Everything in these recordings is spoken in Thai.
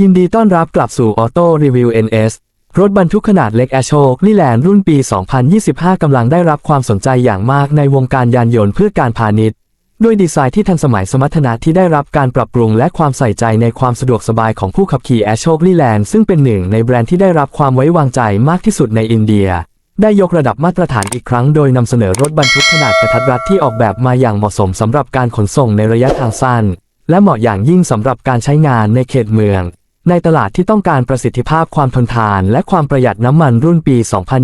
ยินดีต้อนรับกลับสู่ Auto Review NS รถบรรทุกขนาดเล็กแอชโชคลี่แลนรุ่นปี 2025 กำลังได้รับความสนใจอย่างมากในวงการยานยนต์เพื่อการพาณิชย์ ด้วยดีไซน์ที่ทันสมัยสมรรถนะที่ได้รับการปรับปรุงและความใส่ใจในความสะดวกสบายของผู้ขับขี่แอชโชคลี่แลนซึ่งเป็นหนึ่งในแบรนด์ที่ได้รับความไว้วางใจมากที่สุดในอินเดีย ได้ยกระดับมาตรฐานอีกครั้งโดยนำเสนอรถบรรทุกขนาดกระทัดรัดที่ออกแบบมาอย่างเหมาะสมสำหรับการขนส่งในระยะทางสั้น และเหมาะอย่างยิ่งสำหรับการใช้งานในเขตเมือง ในตลาดที่ต้องการประสิทธิภาพความทนทาน และความประหยัดน้ำมันรุ่นปี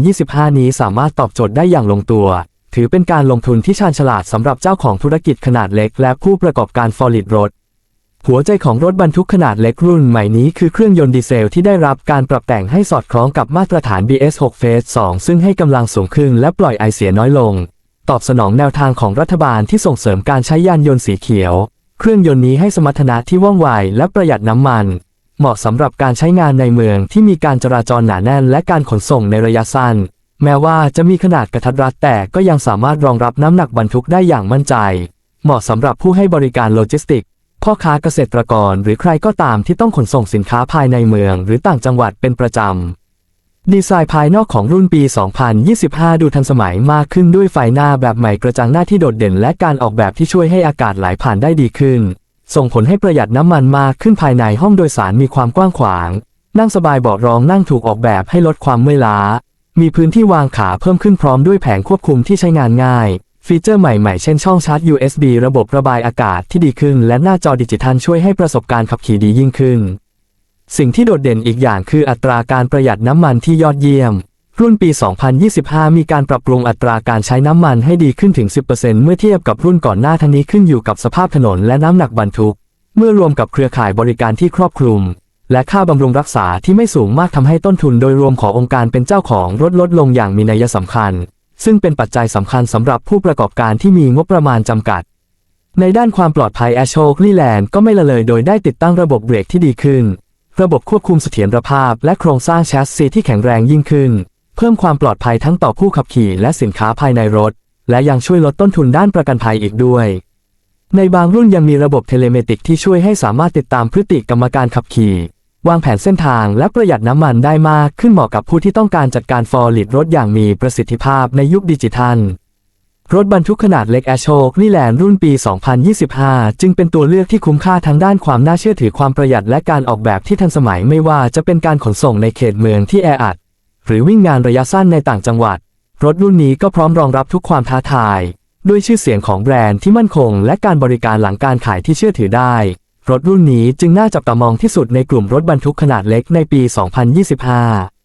2025 นี้สามารถตอบโจทย์ได้อย่างลงตัว ถือเป็นการลงทุนที่ชาญฉลาดสำหรับเจ้าของธุรกิจขนาดเล็ก และผู้ประกอบการฟอร์ลิดรถ หัวใจของรถบรรทุกขนาดเล็กรุ่นใหม่นี้คือเครื่องยนต์ดีเซลที่ได้รับการปรับแต่งให้สอดคล้องกับมาตรฐาน BS6 Phase 2 ซึ่งให้กำลังสูงขึ้นและปล่อยไอเสียน้อยลง ตอบสนองแนวทางของรัฐบาลที่ส่งเสริมการใช้ยานยนต์สีเขียว เครื่องยนต์นี้ให้สมรรถนะที่ว่องไวและประหยัดน้ำมัน เหมาะสำหรับการใช้งานในเมืองที่มีการจราจรหนาแน่นและการขนส่งในระยะสั้น แม้ว่าจะมีขนาดกระทัดรัดแต่ก็ยังสามารถรองรับน้ำหนักบรรทุกได้อย่างมั่นใจ เหมาะสำหรับผู้ให้บริการโลจิสติก พ่อค้าเกษตรกรหรือใครก็ตามที่ต้องขนส่งสินค้าภายในเมือง หรือต่างจังหวัดเป็นประจำดีไซน์ภายนอกของรุ่นปี 2025 ดูทันสมัยมากขึ้นด้วยไฟหน้าแบบใหม่กระจังหน้าที่โดดเด่นและการออกแบบที่ช่วยให้อากาศไหลผ่านได้ดีขึ้น ส่งผลให้ประหยัดน้ำมันมากขึ้นภายในห้องโดยสารมีความกว้างขวาง นั่งสบายเบาะรองนั่งถูกออกแบบให้ลดความเมื่อยล้า มีพื้นที่วางขาเพิ่มขึ้นพร้อมด้วยแผงควบคุมที่ใช้งานง่าย ฟีเจอร์ใหม่ๆ เช่นช่องชาร์จ USB ระบบระบายอากาศที่ดีขึ้น และหน้าจอดิจิทัลช่วยให้ประสบการณ์ขับขี่ดียิ่งขึ้น สิ่งที่โดดเด่นอีกอย่างคืออัตราการประหยัดน้ำมันที่ยอดเยี่ยม รุ่นปี 2025 มีการปรับปรุงอัตราการใช้น้ำมันให้ดีขึ้นถึง 10%เมื่อเทียบกับรุ่นก่อนหน้าทั้งนี้ขึ้นอยู่กับสภาพถนนและน้ำหนักบรรทุก เมื่อรวมกับเครือข่ายบริการที่ครอบคลุม และค่าบำรุงรักษาที่ไม่สูงมากทำให้ต้นทุนโดยรวมขององค์การเป็นเจ้าของรถลดลงอย่างมีนัยสำคัญ ซึ่งเป็นปัจจัยสำคัญสำหรับผู้ประกอบการที่มีงบประมาณจำกัด ในด้านความปลอดภัยแอชโชคลี่แลนด์ก็ไม่ละเลยโดยได้ติดตั้งระบบเบรกที่ดีขึ้น ระบบควบคุมเสถียรภาพ และโครงสร้างแชสซีที่แข็งแรงยิ่งขึ้น เพิ่มความปลอดภัยทั้งต่อผู้ขับขี่และสินค้าภายในรถ และยังช่วยลดต้นทุนด้านประกันภัยอีกด้วย ในบางรุ่นยังมีระบบเทเลเมติกที่ช่วยให้สามารถติดตามพฤติกรรมการขับขี่ วางแผนเส้นทางและประหยัดน้ำมันได้มากขึ้นเหมาะกับผู้ที่ต้องการจัดการฟอร์ลิดรถอย่างมีประสิทธิภาพในยุคดิจิทัลรถบรรทุกขนาดเล็กแอชโชคลี่แลนรุ่นปี 2025 จึงเป็นตัวเลือกที่คุ้มค่าทั้งด้านความน่าเชื่อถือความประหยัดและการออกแบบที่ทันสมัยไม่ว่าจะเป็นการขนส่งในเขตเมืองที่แออัด หรือวิ่งงานระยะสั้นในต่างจังหวัด รถรุ่นนี้ก็พร้อมรองรับทุกความท้าทาย ด้วยชื่อเสียงของแบรนด์ที่มั่นคง และการบริการหลังการขายที่เชื่อถือได้ รถรุ่นนี้จึงน่าจับตามองที่สุดในกลุ่มรถบรรทุกขนาดเล็กในปี 2025